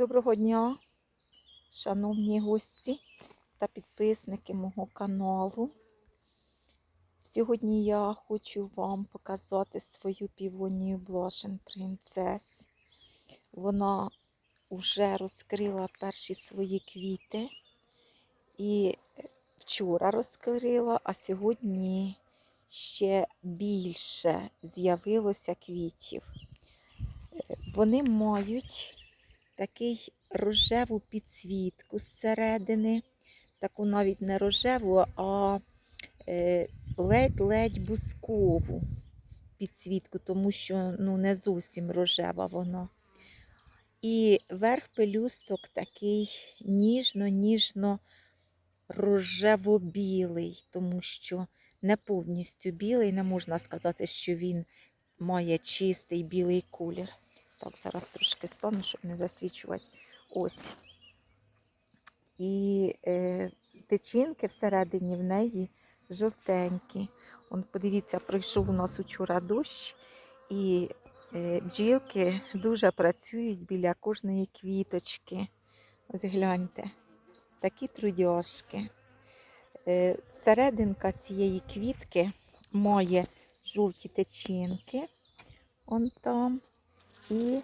Доброго дня, шановні гості та підписники мого каналу. Сьогодні я хочу вам показати свою півонію Блошен Принцес. Вона вже розкрила перші свої квіти і вчора розкрила, а сьогодні ще більше з'явилося квітів. Вони мають такий рожеву підсвітку зсередини, таку навіть не рожеву, а е, ледь-ледь бускову підсвітку, тому що ну, не зовсім рожева вона. І верх пелюсток такий ніжно-ніжно рожево-білий, тому що не повністю білий, не можна сказати, що він має чистий білий колір. Так, зараз трошки стану, щоб не засвічувати. Ось. І е, тичинки всередині в неї жовтенькі. Он, подивіться, пройшов у нас учора дощ, і е, бджілки дуже працюють біля кожної квіточки. Ось гляньте, такі трудяшки. Е, серединка цієї квітки має жовті тичинки. Он там і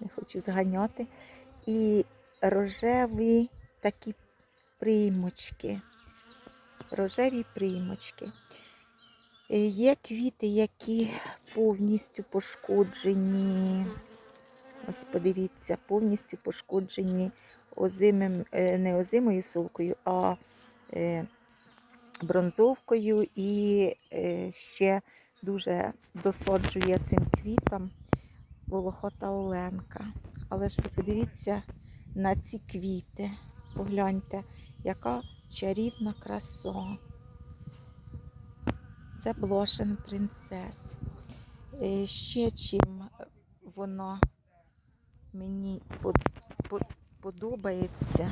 не хочу зганяти, і рожеві такі приймочки. Рожеві приймочки. Е, Є квіти, які повністю пошкоджені. Ось подивіться, повністю пошкоджені озимим, е, не озимою совкою, а е, бронзовкою і ще дуже досаджує цим квітам волохота Оленка. Але ж ви подивіться на ці квіти. Погляньте, яка чарівна краса. Це блошен принцес. Е, Ще чим вона мені под- под- подобається.